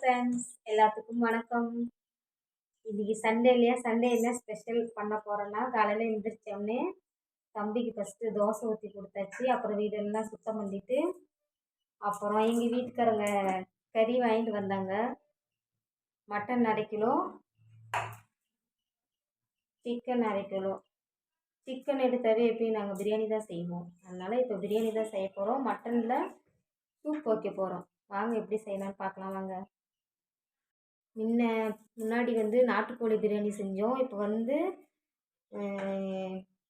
Friends எல்லாத்துக்கும் வணக்கம். இன்னைக்கு சண்டே இல்லையா? சண்டே என்ன ஸ்பெஷல் பண்ண போகிறோன்னா காலையில் எழுந்திரிச்சோடனே தம்பிக்கு ஃபஸ்ட்டு தோசை ஊற்றி கொடுத்தாச்சு. அப்புறம் வீடெல்லாம் சுத்தம் பண்ணிவிட்டு அப்புறம் எங்கள் வீட்டுக்காரங்க கறி வாங்கிட்டு வந்தாங்க. மட்டன் அரை கிலோ சிக்கன் அரை கிலோ. சிக்கன் எடுத்தாவே எப்பயும் நாங்கள் பிரியாணி தான் செய்வோம். அதனால் இப்போ பிரியாணி தான் செய்ய போகிறோம் மட்டனில் சூப் வைக்க போகிறோம் வாங்க எப்படி செய்யலாம்னு பார்க்கலாம் வாங்க. முன்ன முன்னாடி வந்து நாட்டுக்கோழி பிரியாணி செஞ்சோம். இப்போ வந்து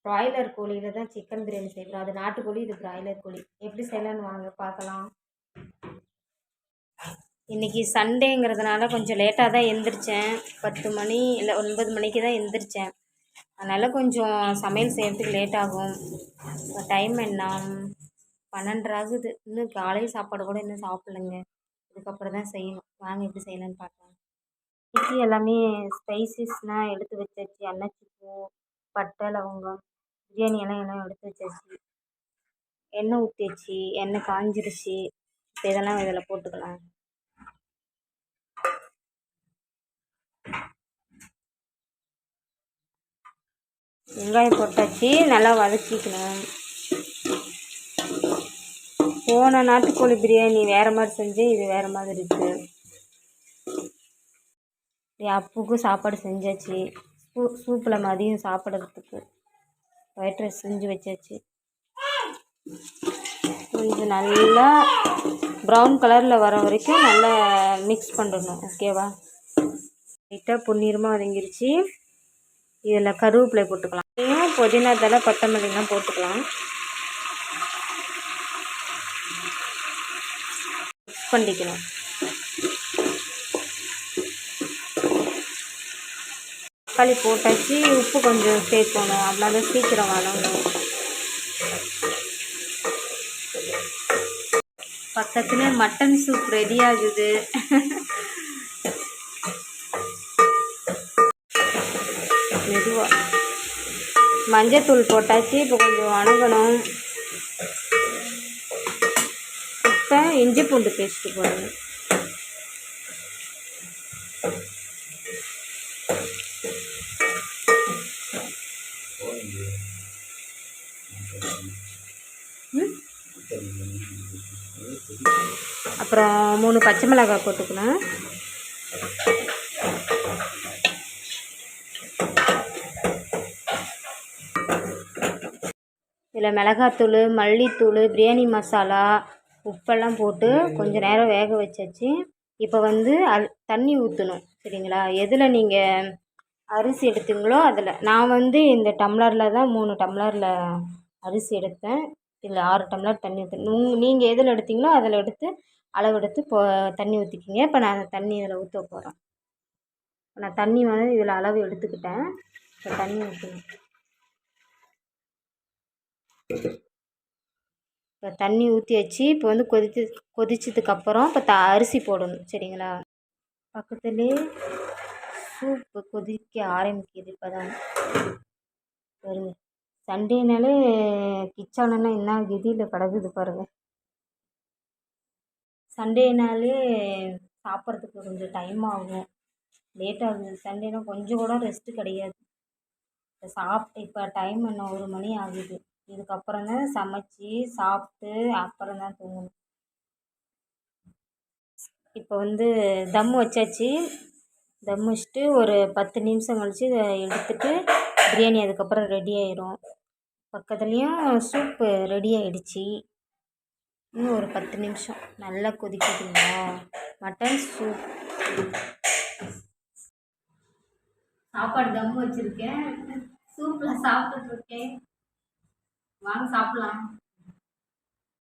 ப்ராய்லர் கோழியில் தான் சிக்கன் பிரியாணி செய்கிறோம் அது நாட்டுக்கோழி இது ப்ராய்லர் கோழி. எப்படி செய்யலான்னு வாங்க பார்க்கலாம். இன்றைக்கி சண்டேங்கிறதுனால கொஞ்சம் லேட்டாக தான் எழுந்திரிச்சேன் பத்து மணி இல்லை ஒன்பது மணிக்கு தான் எழுந்திரிச்சேன் அதனால் கொஞ்சம் சமையல் செய்கிறதுக்கு லேட் ஆகும். இப்போ டைம் என்ன? பன்னெண்டரை ஆகுது. இன்னும் காலையில் சாப்பாடு கூட இன்னும் சாப்பிட்லங்க. இதுக்கப்புறம் தான் செய்யணும். வாங்க எப்படி செய்யலான்னு பார்க்கலாம். வச்சு எல்லாமே ஸ்பைசஸ்லாம் எடுத்து வச்சாச்சு. அன்னாச்சிப்பூ பட்டை லவங்கம் பிரியாணி எல்லாம் எல்லாம் எடுத்து வச்சாச்சு. எண்ணெய் ஊற்றியாச்சு எண்ணெய் காஞ்சிருச்சு. இப்போ இதெல்லாம் இதில் போட்டுக்கலாம். வெங்காயம் போட்டாச்சு. நல்லா வதக்கிக்கணும். போன நாட்டுக்கோழி பிரியாணி வேறு மாதிரி செஞ்சேன். இது வேறு மாதிரி இருக்குது அப்புக்கு சாப்பாடு செஞ்சாச்சு. சூ சூப்பில் மதியம் சாப்பிட்றதுக்கு ஒயிட் ரைஸ் செஞ்சு வச்சாச்சு. இது நல்லா ப்ரௌன் கலரில் வர வரைக்கும் நல்லா மிக்ஸ் பண்ணிடணும் ஓகேவா லைட்டாக பொன்னிறமாக வதங்கிருச்சு. இதில் கருவேப்பிலை போட்டுக்கலாம். புதினா தலை கொத்தமல்லிலாம் போட்டுக்கலாம். மிக்ஸ் பண்ணிக்கணும். தக்காளி போட்டாச்சு உப்பு கொஞ்சம் சேர்க்கணும். அப்படின்னா சீக்கிரம் வளரணும் பக்கத்தில் மட்டன் சூப் ரெடி ஆகுது. மெதுவாக மஞ்சத்தூள் போட்டாச்சு இப்போ கொஞ்சம் வணங்கணும். இப்போ இஞ்சி பூண்டு பேஸ்ட்டு போடணும். அப்புறம் மூணு பச்சை மிளகாய் போட்டுக்கணும். இதில் மிளகாத்தூள் மல்லித்தூள் பிரியாணி மசாலா உப்பெல்லாம் போட்டு கொஞ்சம் நேரம் வேக வச்சாச்சு. இப்போ வந்து அல் தண்ணி ஊற்றணும் சரிங்களா? எதில் நீங்கள் அரிசி எடுத்தீங்களோ அதில். நான் வந்து இந்த டம்ளரில் தான் மூணு டம்ளரில் அரிசி எடுத்தேன். இதில் ஆறு டம்ளர் தண்ணி ஊற்றணும் நீங்கள் எதில் எடுத்தீங்களோ அதில் எடுத்து அளவெடுத்து போ தண்ணி ஊற்றிக்கிங்க இப்போ நான் தண்ணி இதில் ஊற்ற போகிறேன் நான் தண்ணி வந்து இதில் அளவு எடுத்துக்கிட்டேன். இப்போ தண்ணி ஊற்றணும் இப்போ தண்ணி ஊற்றியாச்சு இப்போ வந்து கொதித்து கொதிச்சதுக்கப்புறம் இப்போ த அரிசி போடணும். சரிங்களா? பக்கத்துலேயே சூப்பு கொதிக்க ஆரம்பிக்குது இப்போ தான் வருங்க சண்டேனாலே கிச்சனெல்லாம் என்ன கதியில் கிடக்குது பாருங்கள் சண்டேனாலே சாப்பிட்றதுக்கு கொஞ்சம் டைம் ஆகும். லேட் ஆகுது. சண்டேனா கொஞ்சம் கூட ரெஸ்ட்டு கிடையாது. இப்போ சாப்பிட்டு இப்போ டைம் என்ன? ஒரு மணி ஆகுது. இதுக்கப்புறம் தான் சமைச்சி சாப்பிட்டு அப்புறம் தான் தூங்கணும். இப்போ வந்து தம் வச்சாச்சு. தம் வச்சுட்டு ஒரு பத்து நிமிஷம் கழித்து எடுத்துட்டு பிரியாணி அதுக்கப்புறம் ரெடி ஆயிரும். பக்கத்துலேயும் சூப்பு ரெடி ஆகிடுச்சி இன்னும் ஒரு பத்து நிமிஷம். நல்லா கொதிக்குதுங்களா மட்டன் சூப் சாப்பாடு தம் வச்சுருக்கேன். சூப்பில் சாப்பிட்டுட்ருக்கேன் வாங்க சாப்பிட்லாம்.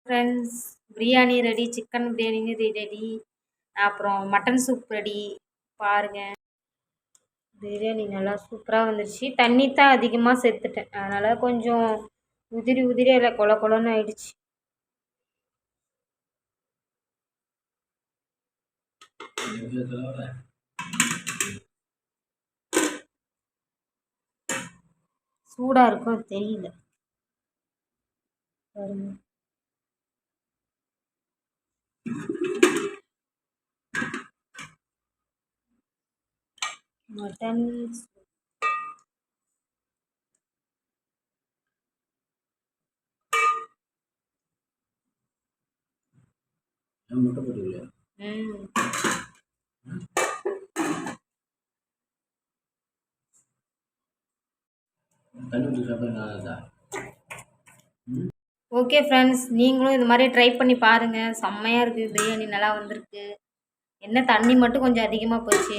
Friends biryani ready chicken biryani ready அப்புறம் மட்டன் சூப் ரெடி பாருங்கள் பிரியாணி நல்லா சூப்பராக வந்துடுச்சு தண்ணி தான் அதிகமாக சேர்த்துட்டேன். அதனால் கொஞ்சம் உதிரி உதிரி இல்லை கொல கொலன்னு ஆயிடுச்சு. சூடாக இருக்கும் தெரியல. பாருங்க. மட்டன் முட்டை போட்டுக்கலையா? ஓகே ஃப்ரெண்ட்ஸ் நீங்களும் இது மாதிரி ட்ரை பண்ணி பாருங்கள் செம்மையாக இருக்குது பிரியாணி நல்லா வந்திருக்கு. என்ன தண்ணி மட்டும் கொஞ்சம் அதிகமாக போச்சு.